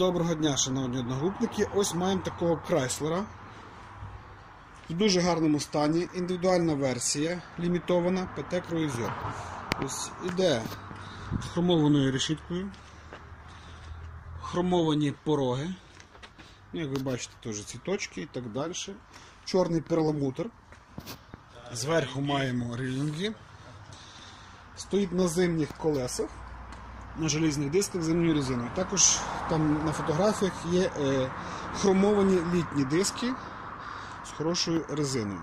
Доброго дня, шановні одногрупники. Ось маємо такого крайслера. В дуже гарному стані. Індивідуальна версія, лімітована PT Cruiser. Ось іде з хромованою решіткою. Хромовані пороги. Ну, Як ви бачите, теж цвіточки і так далі. Чорний перламутр. Зверху маємо релінги. Стоїть на зимніх колесах на желізних дисках зимньою резиною. Також там на фотографіях є е, хромовані літні диски з хорошою резиною.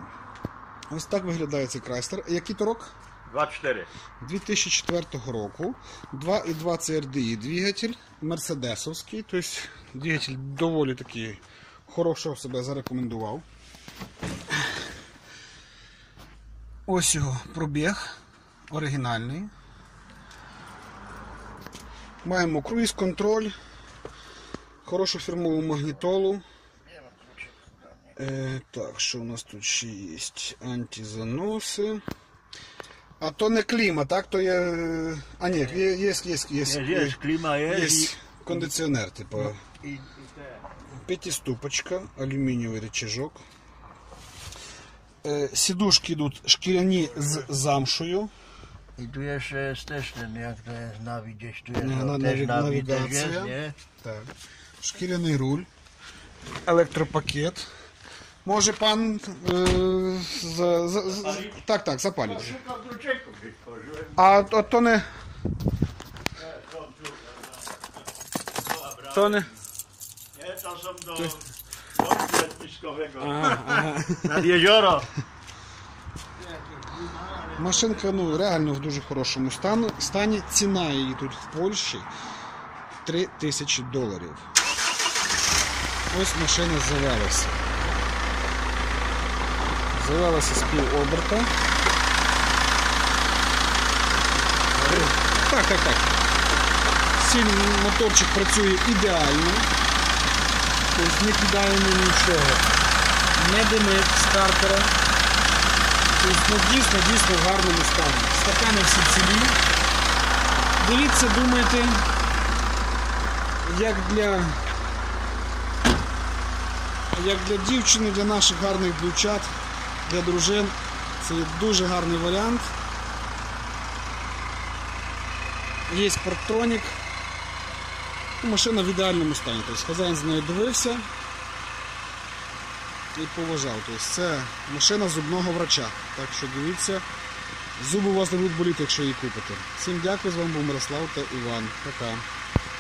Ось так виглядає цей крайстер. Який то рок? 2-4. 2004 року. 2,2 CRDI двигатель, мерседесовський, тобто двигатель доволі такий хорошого себе зарекомендував. Ось його пробіг оригінальний. Маємо круїз-контроль, хорошу фірмову магнітолу. Е, так, що у нас тут ще є? Антизаноси. А то не кліма, так? То є. е, А ні, є, є, є, є, Є, кліма є. є кондиціонер, типу. і. П'ятиступочка, алюмінієвий рычажок. Е, Сідушки йдуть шкіряні з замшою. I tu jeszcze jest też ten, jak to jest, nawi gdzieś tu jest, no, no, też nawi też jest, nie? Tak. Szkielny ról, elektropakiet. Może pan yy, za, za, za, tak, tak, zapalić. A o tony tony? Nie, to są do, do lotniskowego. Aha. Nad jezioro. Машинка ну, реально в дуже хорошому стані. Ціна її тут в Польщі 3 тисячі доларів. Ось машина завелася. Завелася з пів. Так, так, так. Сім моторчик працює ідеально. Тобто не кидаємо нічого. Не димить стартера. Тобто, дійсно, дійсно в гарному стані. Стакани всі цілі. Дивіться, думайте, як для, як для дівчини, для наших гарних дівчат, для дружин. Це дуже гарний варіант. Є парктронік. Ну, Машина в ідеальному стані. Тобто хазяїн з нею дивився і поважав. Тобто це машина зубного врача. Так що дивіться, зуби у вас не будуть боліти, якщо її купите. Всім дякую, з вами був Мирослав та Іван. Пока.